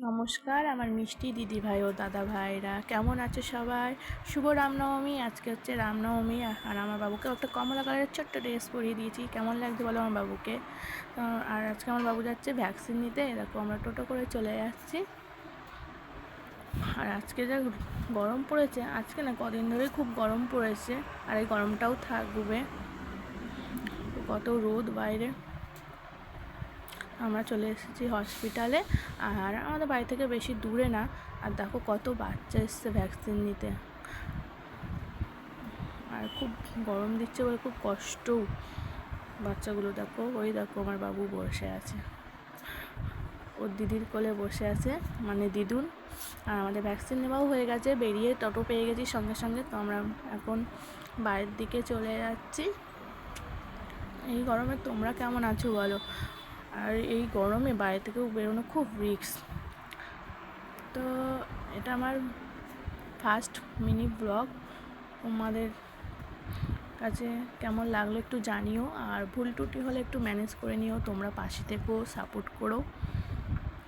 নমস্কার, আমার মিষ্টি দিদি ভাই ও দাদা ভাইরা কেমন আছে সবাই? শুভ রামনবমী। আজকে হচ্ছে রামনবমী আর আমার বাবুকে একটা কমলা কালারের ছোট্ট ড্রেস পরিয়ে দিয়েছি। কেমন লাগছে বলো আমার বাবুকে? আর আজকে আমার বাবু যাচ্ছে ভ্যাকসিন নিতে। দেখো আমরা টোটো করে চলে যাচ্ছি। আর আজকে যা গরম পড়েছে, আজকে না কদিন ধরেই খুব গরম পড়েছে। আর এই গরমটাও থাকবে। কত রোদ বাইরে। আমরা চলে এসেছি হসপিটালে আর আমাদের বাড়ি থেকে বেশি দূরে না। আর দেখো কত বাচ্চা এসছে ভ্যাকসিন নিতে। আর খুব গরম দিচ্ছে বলে খুব কষ্টও বাচ্চাগুলো দেখো, ওই দেখো আমার বাবু বসে আছে। ওর দিদির কোলে বসে আছে মানে দিদুন। আর আমাদের ভ্যাকসিন নেওয়াও হয়ে গেছে, বেরিয়ে টোটো পেয়ে গেছি সঙ্গে সঙ্গে। তো আমরা এখন বাড়ির দিকে চলে যাচ্ছি। এই গরমে তোমরা কেমন আছো বলো? আর এই গরমে বাইরে থেকেও বেরোনো খুব রিস্ক। তো এটা আমার ফার্স্ট মিনি ব্লগ। তোমাদের কাছে কেমন লাগল একটু জানিও, আর ভুল টুটি হলে একটু ম্যানেজ করে নিও, তোমরা পাশে থেকেও সাপোর্ট করো।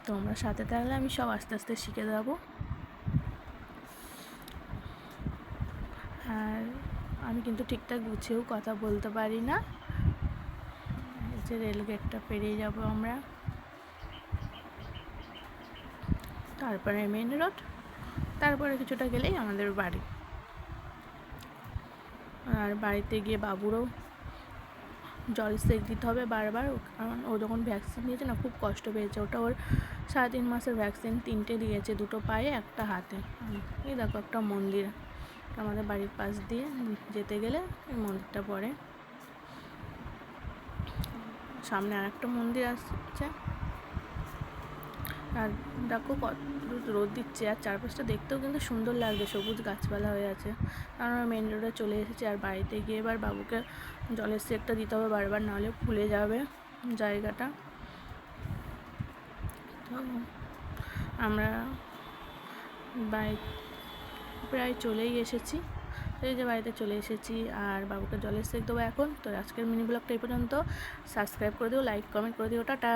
তোমরা সাথে থাকলে আমি সব আস্তে আস্তে শিখে দেবো আর আমি কিন্তু ঠিকঠাক গুছিয়েও কথা বলতে পারি না। এই যে রেল গেটটা পেরিয়ে যাব আমরা। তারপরে মেন রোড তারপরে কিছুটা গেলেই আমাদের বাড়ি। আর বাড়িতে গিয়ে বাবুরও জল সেক দিতে হবে বারবার, কারণ ও যখন ভ্যাকসিন দিয়েছে না, খুব কষ্ট পেয়েছে। ওটা ওর সাড়ে তিন মাসের ভ্যাকসিন তিনটে দিয়েছে, দুটো পায়ে, একটা হাতে। এই দেখো একটা মন্দির, আমাদের বাড়ির পাশ দিয়ে যেতে গেলে এই মন্দিরটা পড়ে। সামনে আর একটা মন্দির আসছে। আর দেখো কত রোদ দিচ্ছে, আর চারপাশটা দেখতেও কিন্তু সুন্দর লাগছে, সবুজ গাছপালা হয়ে আছে। আর আমরা মেন রোডে চলে এসেছি, আর বাড়িতে গিয়ে এবার বাবুকে জলের সেকটা দিতে হবে, বারবার নাহলে ফুলে যাবে জায়গাটা। তো আমরা বাড়ি প্রায় চলেই এসেছি। এই যে বাড়িতে চলে এসেছি আর বাবুকে জলের সেক দেবো এখন। তো আজকের মিনি ব্লগটা এই পর্যন্ত। সাবস্ক্রাইব করে দিও লাইক কমেন্ট করে দিও, টাটা।